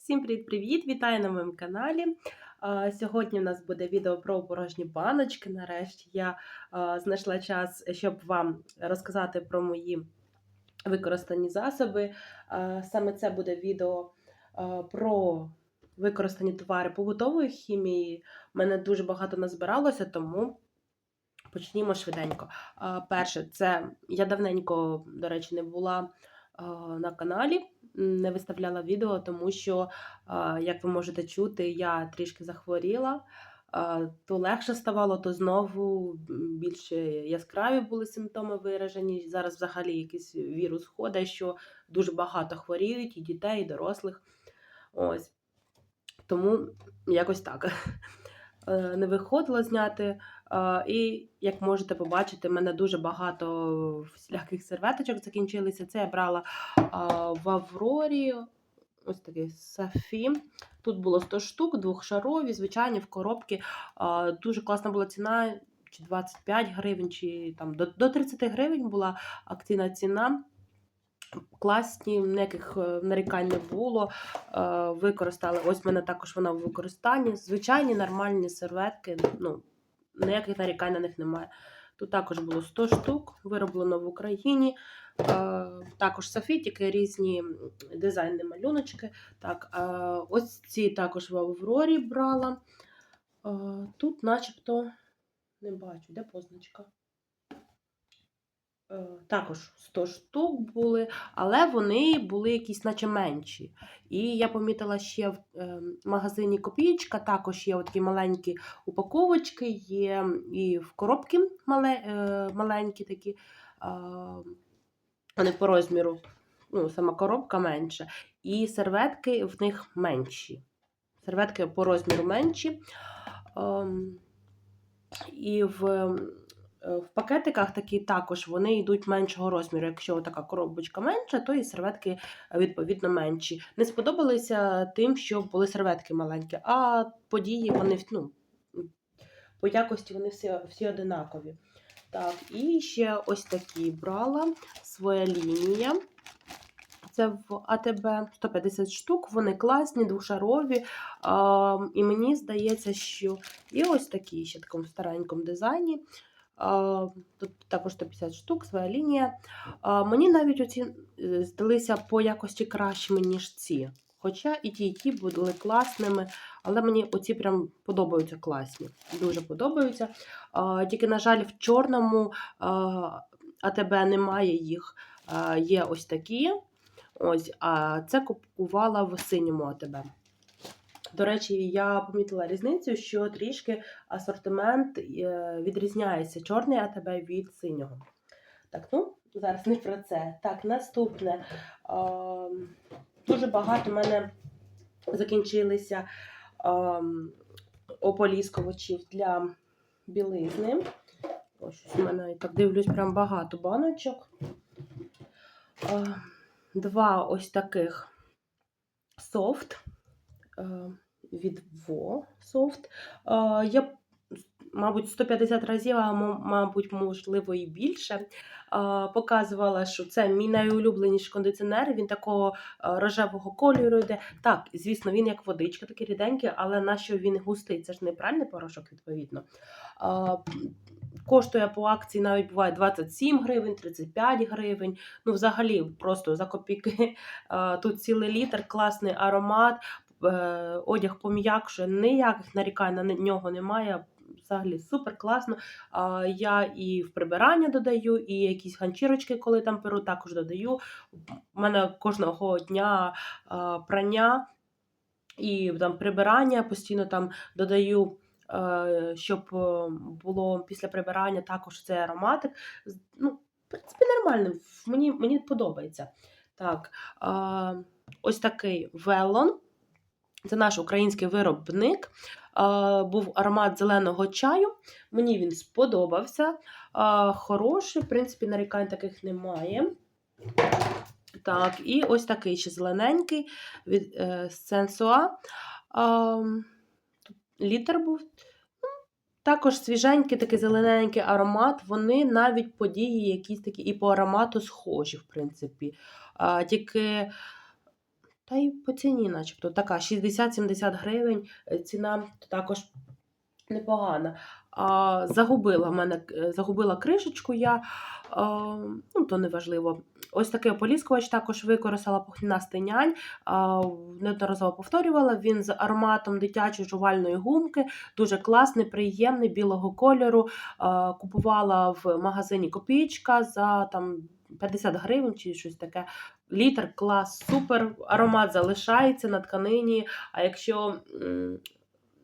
Всім привіт-привіт! Вітаю на моєму каналі. Сьогодні в нас буде відео про порожні баночки. Нарешті я знайшла час, щоб вам розказати про мої використані засоби. Саме це буде відео про використані товари побутової хімії. У мене дуже багато назбиралося, тому почнімо швиденько. Перше, це я давненько, до речі, не була на каналі не виставляла відео, тому що, як ви можете чути, я трішки захворіла. То легше ставало, то знову м, більш яскраві були симптоми виражені. Зараз взагалі якийсь вірус ходить, що дуже багато хворіють, і дітей, і дорослих. Ось. Тому якось так. Е, Не виходило зняти. Е, І як можете побачити, в мене дуже багато всіляких серветочок закінчилися. Це я брала в Аврорі. Ось такий Сафі. Тут було 100 штук, двохшарові, звичайні в коробці. Дуже класна була ціна, чи 25 гривень, чи там до, до 30 гривень була акційна ціна. Класні, ніяких е, нарікань не було. Е, Використали. Ось в мене також вона в використанні. Звичайні нормальні серветки. Ну, ніяких нарікань на них немає. Тут також було 100 штук, вироблено в Україні. Е, також софітики, різні дизайни, малюночки. Так, е, ось ці також в Аврорі брала. Е, тут, начебто, не бачу, де позначка. Е, Також 100 штук були, але вони були якісь, наче менші. І я помітила ще в е, магазині Копієчка, також є такі маленькі упаковочки, є і в коробки е, маленькі такі, вони по розміру, ну, сама коробка менша, і серветки в них менші. Серветки по розміру менші. Ем, І в В пакетиках такі також вони йдуть меншого розміру. Якщо така коробочка менша, то і серветки е, відповідно менші. Не сподобалися тим, що були серветки маленькі, а події вони ну, по якості вони всі, всі одинакові. Так, і ще ось такі брала своя лінія. Це в АТБ 150 штук, вони класні, двошарові. А, і мені здається, що і ось такі ще такому старенькому дизайні. Тут також 150 штук, своя лінія. Мені навіть оці е, здалися по якості кращими, ніж ці. Хоча і ті, і ті були класними, але мені оці прям подобаються класні. Дуже подобаються. Тільки, на жаль, в чорному АТБ немає їх. Є ось такі. Ось, а це купувала в синьому АТБ. До речі, я помітила різницю, що трішки асортимент е, відрізняється чорний АТБ від синього. Так, ну, зараз не про це. Так, наступне. Дуже багато в мене закінчилися а, ополіскувачів для білизни. Ось у мене так дивлюсь, прям багато баночок. Два ось таких софт від Во софт. Е, Я, мабуть, 150 разів, а мабуть, можливо, і більше. е, Показувала, що це мій найулюбленіший кондиціонер. Він такого е, рожевого кольору йде. Так, звісно, він як водичка, такий ріденький, але на що він густий? Це ж не пральний порошок, відповідно. Е, Коштує по акції навіть буває 27 гривень, 35 гривень. Ну, взагалі, просто за копійки. Е, Тут цілий літр, класний аромат, е, одяг пом'якшує, ніяких нарікань на нього немає. Взагалі супер класно. Я і в прибирання додаю, і якісь ганчірочки, коли там перу, також додаю. У мене кожного дня прання і там прибирання постійно там додаю. е, Щоб е, було після прибирання також цей ароматик. Ну, в принципі, нормально. Мені, мені подобається. Так, ось такий велон. Це наш український виробник. Був аромат зеленого чаю. Мені він сподобався. Хороший, в принципі, нарікань таких немає. Так, і ось такий ще зелененький від Sensua. А, тут літр був. Ну, Також свіженький, такий зелененький аромат. Вони навіть події якісь такі і по аромату схожі, в принципі. Тільки Та й по ціні, начебто, така 60-70 гривень. е, Ціна також непогана. А, загубила в мене е, загубила кришечку я, а, ну то неважливо. Ось такий ополіскувач також використала пухнастий нянь, а, неодноразово повторювала. Він з ароматом дитячої жувальної гумки, дуже класний, приємний, білого кольору. А, купувала в магазині Копійка за там 50 гривень чи щось таке. Літр, клас, супер, аромат залишається на тканині. А якщо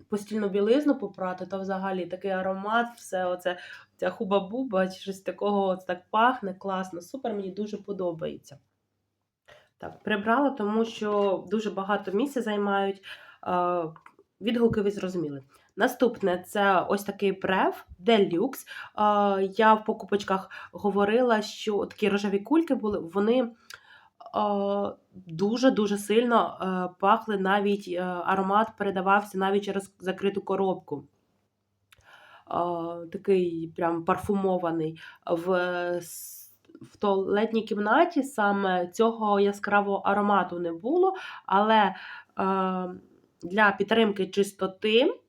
постільну білизну попрати, то взагалі такий аромат, все оце, ця хуба-буба, чи щось такого так пахне, класно, супер, мені дуже подобається. Так, прибрала, тому що дуже багато місця займають. Відгуки ви зрозуміли. Наступне це ось такий Deluxe. Е, Я в покупочках говорила, що такі рожеві кульки були, вони дуже-дуже сильно е, пахли, навіть е, аромат передавався навіть через закриту коробку. Такий прям парфумований. В, в туалетній кімнаті саме цього яскравого аромату не було, але е, для підтримки чистоти,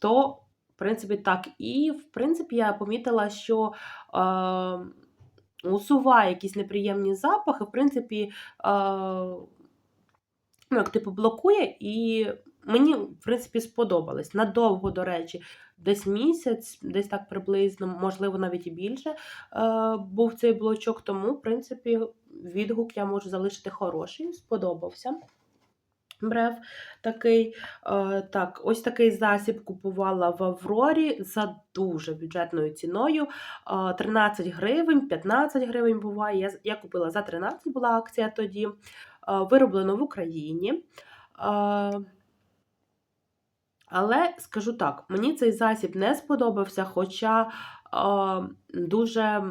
то, в принципі, так. І, в принципі, я помітила, що е, усуває якісь неприємні запахи, в принципі, е, ну, як типу блокує, і мені, в принципі, сподобалось. Надовго, до речі, десь місяць, десь так приблизно, можливо, навіть і більше е, був цей блочок, тому, в принципі, відгук я можу залишити хороший, сподобався. Брев такий. Е, так, ось такий засіб купувала в Аврорі за дуже бюджетною ціною. Е, 13 гривень, 15 гривень буває. Я, я купила за 13, була акція тоді. Е, вироблено в Україні. Е, але скажу так, мені цей засіб не сподобався, хоча е, дуже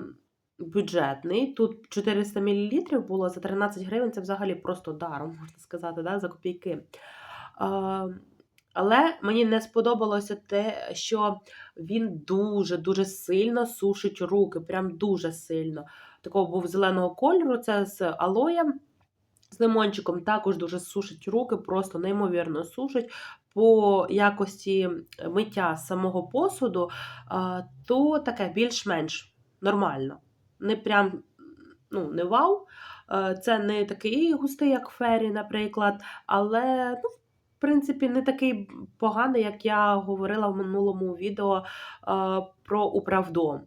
бюджетний. Тут 400 мл було за 13 гривень, це взагалі просто даром, можна сказати, да, за копійки. Але мені не сподобалося те, що він дуже-дуже сильно сушить руки, прям дуже сильно. Такого був зеленого кольору, це з алоєм, з лимончиком також дуже сушить руки, просто неймовірно сушить. По якості миття самого посуду, то таке більш-менш нормально. Не прям ну, не вау. Е, Це не такий густий, як Фері, наприклад, але ну, в принципі не такий поганий, як я говорила в минулому відео е, про управдом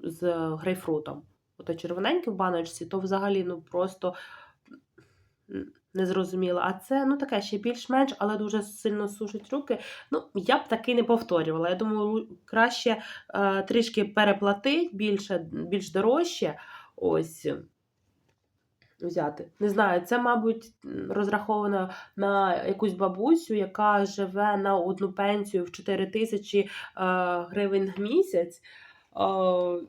з грейпфрутом. Ото червоненький в баночці, то взагалі ну просто не зрозуміло. А це ну таке ще більш-менш, але дуже сильно сушить руки. Ну, я б таки не повторювала. Я думаю, краще е, трішки переплатить, більше, більш дорожче. Ось. Взяти. Не знаю, це, мабуть, розраховано на якусь бабусю, яка живе на одну пенсію в 4 тисячі е, гривень на місяць. Е,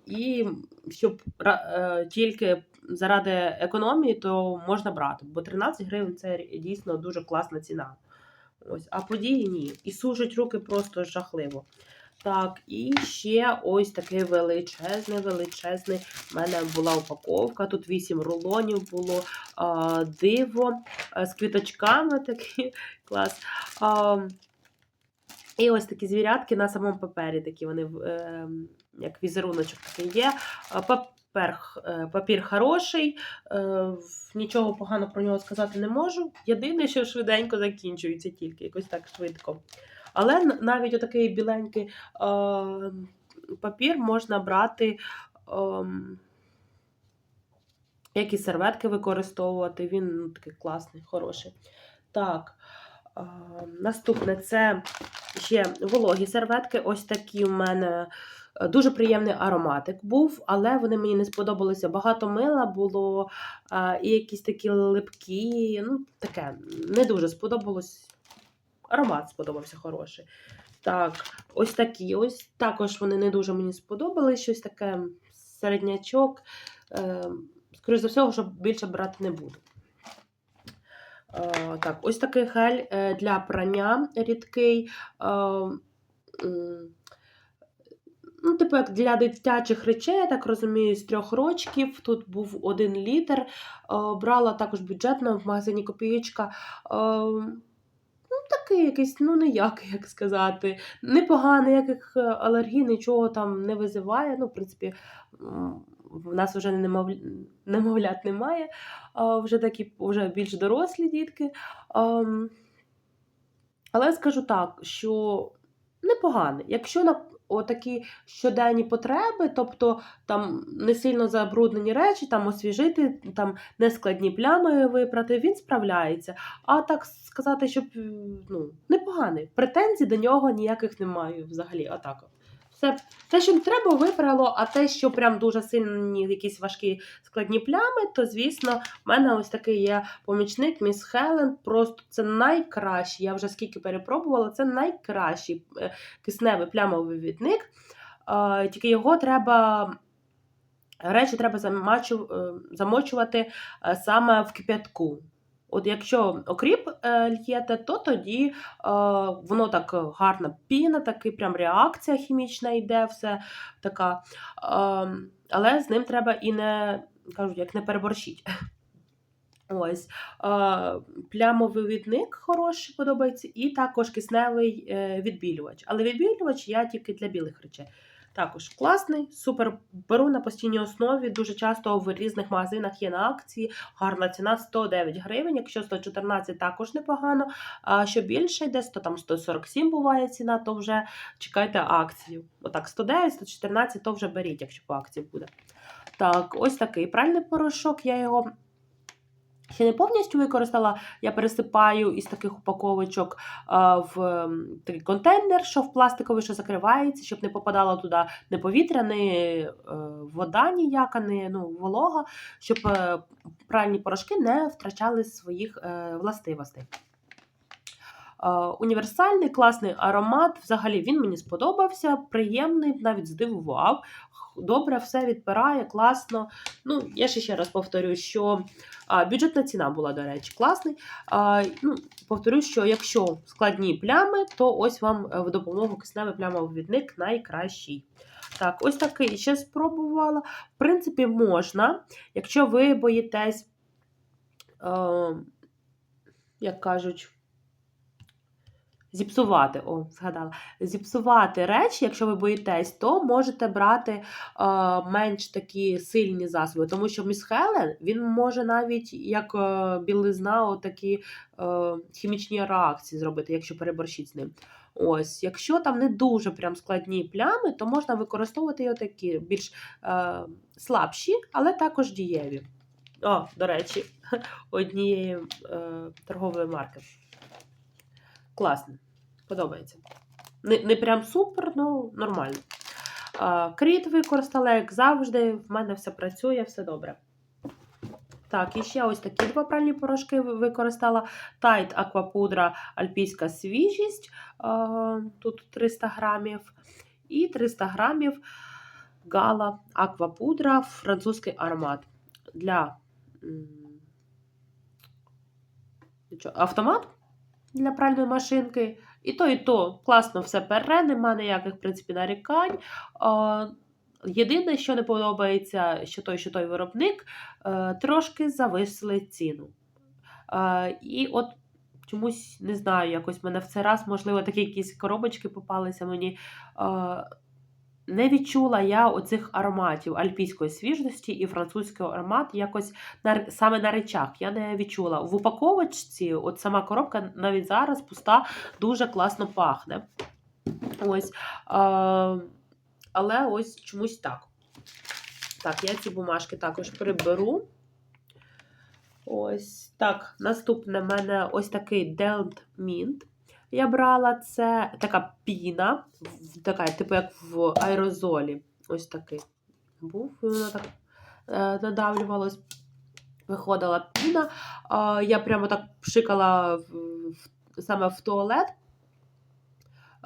і щоб е, тільки заради економії, то можна брати, бо 13 гривень це дійсно дуже класна ціна. Ось, а події ні. І сушать руки просто жахливо. Так, і ще ось такий величезний, величезний. У мене була упаковка. Тут 8 рулонів було а, диво з квіточками такий клас. А, і ось такі звірятки на самому папері, такі вони е, як візеруночок такий є. А, Папер, х- е, папір хороший, е, нічого поганого про нього сказати не можу. Єдине, що швиденько закінчується тільки, якось так швидко. Але навіть отакий біленький е, папір можна брати, ем, як і серветки використовувати. Він ну, такий класний, хороший. Так, е, наступне це ще вологі серветки. Ось такі в мене. Е, Дуже приємний ароматик був, але вони мені не сподобалися. Багато мила було, е, і якісь такі липкі. Ну, таке не дуже сподобалось. Аромат сподобався хороший. Так, ось такі. Ось також вони не дуже мені сподобались. Щось таке середнячок. Е, скоріше за все, що більше брати не буду. Так, ось такий гель для прання рідкий. Е, Ну, типу, як для дитячих речей, я так розумію, з трьох рочків. Тут був один літр. Е, брала також бюджетно в магазині Копієчка. Е, ну, такий якийсь, ну ніякий, як сказати. Непоганий, ніяких е, алергій, нічого там не визиває. Ну, в принципі, в нас вже немов... немовлят немає, а вже такі вже більш дорослі дітки. Але скажу так, що непоганий. Якщо на отакі щоденні потреби, тобто там не сильно забруднені речі, там освіжити, там нескладні плями випрати, він справляється. А так сказати, щоб ну, непоганий. Претензій до нього ніяких немає взагалі. Отак. Все, те, що треба, випрало, а те, що прям дуже сильні якісь важкі складні плями, то звісно, в мене ось такий є помічник, міс Хелен. Просто це найкращий. Я вже скільки перепробувала, це найкращий е, кисневий плямовий відник. Тільки його треба. Речі треба е, замочувати е, саме в кип'ятку. От якщо окріп е, л'єте, то тоді е, воно так гарна піна, такий прям реакція хімічна йде, все така. Е, але з ним треба і не кажуть, як не переборщить. Ось е, плямовий відник хороший подобається, і також кисневий відбілювач. Але відбілювач я тільки для білих речей. Також класний, супер беру на постійній основі. Дуже часто в різних магазинах є на акції. Гарна ціна 109 гривень. Якщо 114, також непогано. А що більше йде, 100, там 147 буває ціна, то вже чекайте акцію. Отак, 109, 114, то вже беріть, якщо по акції буде. Так, ось такий пральний порошок. Я його ще не повністю використала. Я пересипаю із таких упаковочок в такий контейнер, що в пластиковий, що закривається, щоб не попадала туди не повітря, не е, вода ніяка, не ну, волога, щоб е, пральні порошки не втрачали своїх е, властивостей. Е, Універсальний класний аромат. Взагалі він мені сподобався, приємний, навіть здивував. Добре, все відпирає, класно. Ну, я ще ще раз повторю, що а, бюджетна ціна була, до речі, класний. А, ну, повторю, що якщо складні плями, то ось вам е, в допомогу кисневий плямовий відник найкращий. Так, ось такий ще спробувала. В принципі, можна, якщо ви боїтесь, е, як кажуть, зіпсувати, о, згадала, зіпсувати речі, якщо ви боїтесь, то можете брати е, менш такі сильні засоби. Тому що міс Хелен він може навіть як е, білизна, отакі е, хімічні реакції зробити, якщо переборщить з ним. Ось, якщо там не дуже прям складні плями, то можна використовувати його такі більш е, слабші, але також дієві. О, до речі, однієї е, торгової марки. Класно. Подобається. Не, не прям супер, ну нормально. Кріт використала, як завжди. В мене все працює, все добре. Так, і ще ось такі два пральні порошки використала. Тайт Аквапудра Альпійська свіжість. Тут 300 грамів. І 300 грамів Гала Аквапудра, французький аромат. Для автомат для пральної машинки. І то, і то класно все пере, нема ніяких, в принципі, нарікань. Єдине, що не подобається, що той, що той виробник, е, трошки зависили ціну. Е, І от чомусь не знаю, якось мене в цей раз, можливо, такі якісь коробочки попалися мені. Не відчула я оцих ароматів альпійської свіжості і французького аромат якось на, саме на речах. Я не відчула. В упаковочці, от сама коробка навіть зараз пуста, дуже класно пахне. Ось. А, але ось чомусь так. Так, я ці бумажки також приберу. Ось так. Наступне в мене ось такий Delt Mint. Я брала це така піна, така, типу як в аерозолі. Ось такий. Був, і вона так е, надавлювалась. Виходила піна. Я прямо так пшикала саме в туалет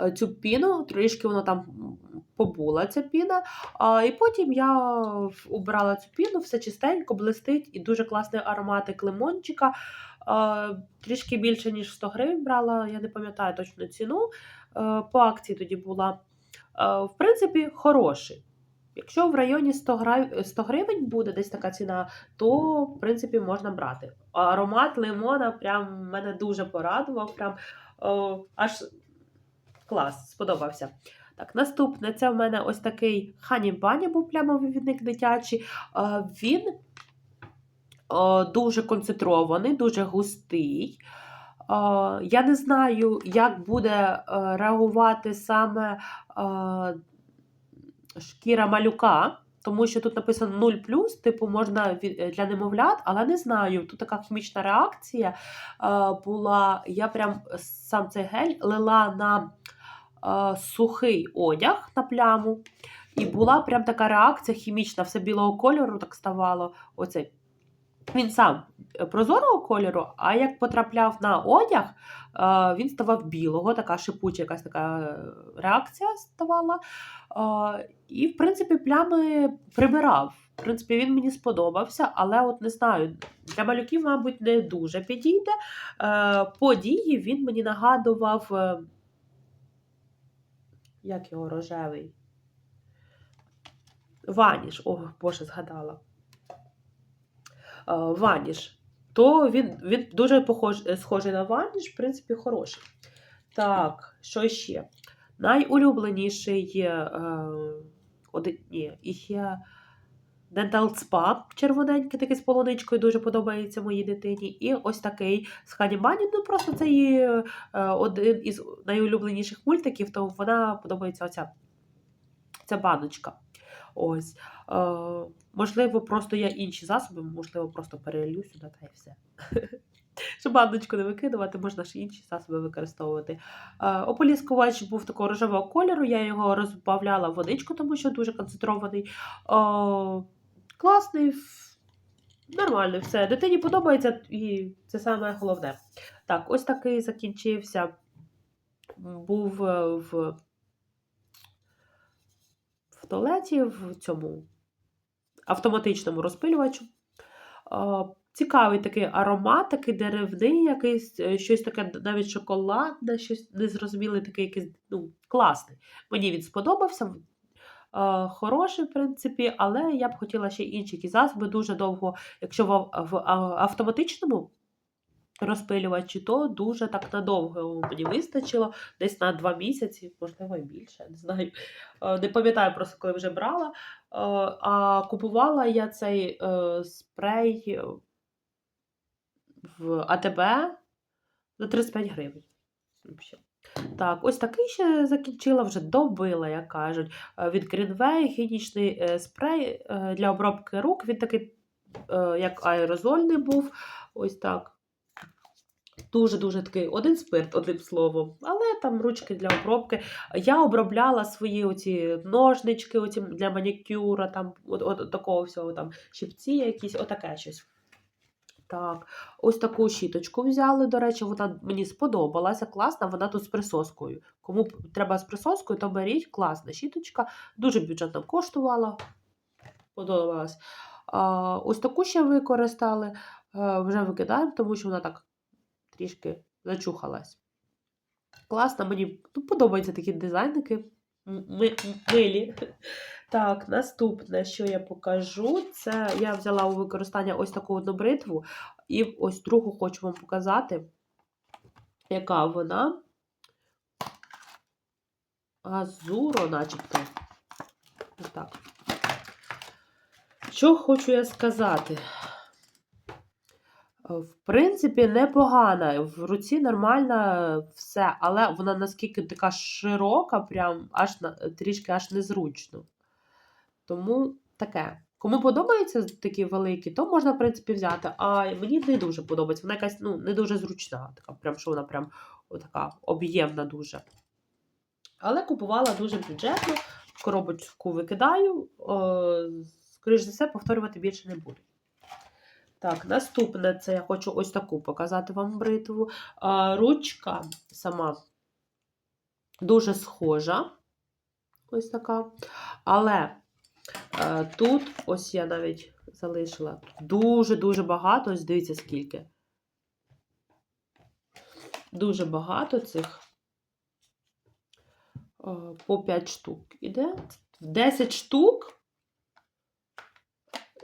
е, цю піну, трішки вона там побула ця піна. І потім я убрала цю піну, все чистенько, блистить і дуже класний ароматик лимончика. А, трішки більше, ніж 100 гривень брала, я не пам'ятаю точну ціну. Е, по акції тоді була. в принципі, хороший. Якщо в районі 100, гривень буде десь така ціна, то в принципі можна брати. Аромат лимона прям мене дуже порадував. Прям о, аж клас, сподобався. Так, наступне це в мене ось такий Хані Бані був плямовий відник дитячий. Е, Він е, дуже концентрований, дуже густий. Е, Я не знаю, як буде е, реагувати саме е, шкіра малюка, тому що тут написано 0, типу можна для немовлят, але не знаю. Тут така хімічна реакція е, була. Я прям сам цей гель лила на е, сухий одяг на пляму. І була прям така реакція хімічна, все білого кольору так ставало. Оцей. Він сам е, прозорого кольору, а як потрапляв на одяг, е, він ставав білого, така шипуча якась така е, реакція ставала. І, в принципі, плями прибирав. В принципі, він мені сподобався, але от не знаю, для малюків, мабуть, не дуже підійде. По дії він мені нагадував. Як його рожевий? Ваніш, о, Боже, згадала. Е, Ваніш. То він, він дуже похож, е, схожий на ваніш, в принципі, хороший. Так, що ще? Найулюбленіший е, один, ні, ще Dental Spa червоненький, такий з полуничкою, дуже подобається моїй дитині. І ось такий з Ханібані. Ну, просто це її е, один із найулюбленіших мультиків, то вона подобається оця ця баночка. Ось. Е, можливо, просто я інші засоби, можливо, просто перелью сюди та і все. Щоб баночку не викидувати, можна ж інші засоби використовувати. Е, ополіскувач був такого рожевого кольору, я його розбавляла водичку, тому що дуже концентрований. Е, класний, нормальний, все. Дитині подобається, і це саме головне. Так, ось такий закінчився. Був е, в туалеті, в цьому автоматичному розпилювачу. Цікавий такий аромат, такий деревний, якийсь, е, щось таке навіть шоколадне, щось незрозуміле, такий якийсь ну, класний. Мені він сподобався. Хороший, в принципі, але я б хотіла ще інші засоби дуже довго, якщо в, автоматичному розпилювачі, то дуже так надовго мені вистачило, десь на два місяці, можливо, і більше, не знаю. Е, Не пам'ятаю просто, коли вже брала. Е, А купувала я цей е, спрей в АТБ за 35 гривень. Так, ось такий ще закінчила, вже добила, як кажуть. Від Greenway гігієнічний е, спрей для обробки рук. Він такий, як аерозольний був. Ось так. Дуже-дуже такий один спирт, одним словом. Але там ручки для обробки. Я обробляла свої оці ножнички оці для манікюра, там, от, от такого всього, там, щипці якісь, отаке щось. Так, ось таку щіточку взяли. До речі, вона мені сподобалася, класна, вона тут з присоскою. Кому треба з присоскою, то беріть, класна щіточка, дуже бюджетно коштувала. Подобалась. Ось таку ще використали, е, вже викидаємо, тому що вона так трішки зачухалась. Класно, мені ну, подобаються такі дизайники. ми- милі. Так, наступне, що я покажу, це я взяла у використання ось таку одну бритву, і ось другу хочу вам показати, яка вона. Азуро, начебто. Так. Що хочу я сказати? В принципі, непогана. В руці нормально все, але вона наскільки така широка, прям аж трішки аж незручно. Тому таке. Кому подобаються такі великі, то можна, в принципі, взяти. А мені не дуже подобається. Вона якась ну, не дуже зручна, така, прям, що вона прям така об'ємна дуже. Але купувала дуже бюджетно, коробочку викидаю. Е, скоріш за все, повторювати більше не буду. Так, наступне це я хочу ось таку показати вам бритву. Ручка сама дуже схожа. Ось така. Але е, тут, ось я навіть залишила дуже-дуже багато. Ось дивіться, скільки. Дуже багато цих Е, По 5 штук іде. 10 штук.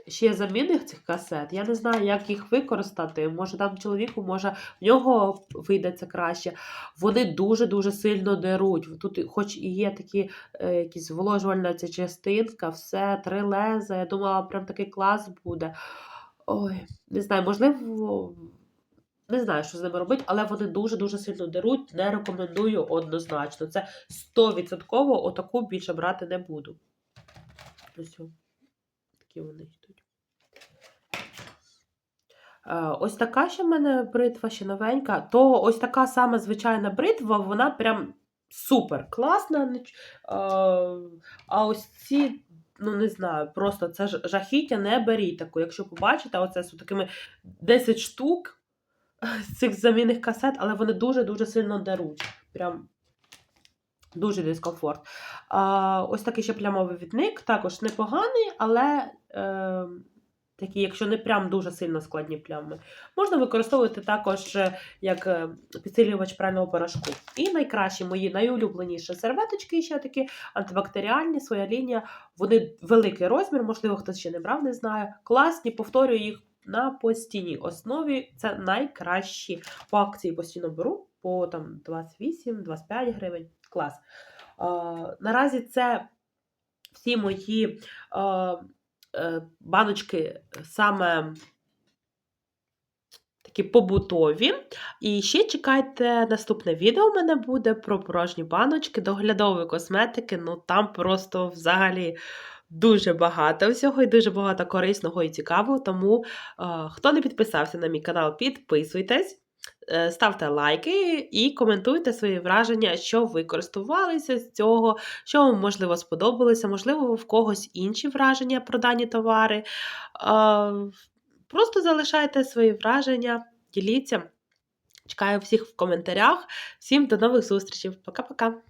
Ще замінних цих касет. Я не знаю, як їх використати. Може, там чоловіку, може, в нього вийде це краще. Вони дуже-дуже сильно деруть. Тут, хоч і є такі е, якісь зволожувальна ця частинка, все, три леза. Я думала, прям такий клас буде. Ой, не знаю, можливо, не знаю, що з ними робити, але вони дуже-дуже сильно деруть. Не рекомендую однозначно. Це 100% отаку більше брати не буду. Ось такі вони йдуть. Е, Ось така ще в мене бритва ще новенька. То ось така сама звичайна бритва, вона прям супер класна. е, А ось ці, ну не знаю, просто це жахіття, не беріть таку. Якщо побачите, оце з такими 10 штук з цих замінних касет, але вони дуже-дуже сильно даруть. Прям дуже дискомфорт. А, ось такий ще плямовий відник, також непоганий, але е, такі, якщо не прям дуже сильно складні плями, можна використовувати також е, як е, підсилювач прального порошку. І найкращі мої найулюбленіші серветочки, ще такі антибактеріальні, своя лінія. Вони великий розмір, можливо, хтось ще не брав, не знає. Класні, повторюю їх на постійній основі. Це найкращі по акції постійно беру по там 28-25 гривень. Клас. Наразі це всі мої е, баночки саме такі побутові. І ще чекайте наступне відео у мене буде про порожні баночки, доглядової косметики. Ну там просто взагалі. Дуже багато всього і дуже багато корисного і цікавого. Тому, хто не підписався на мій канал, підписуйтесь, ставте лайки і коментуйте свої враження, що ви користувалися з цього, що вам можливо сподобалося, можливо, в когось інші враження про дані товари. Е, просто залишайте свої враження, діліться. Чекаю всіх в коментарях. Всім до нових зустрічей. Пока-пока!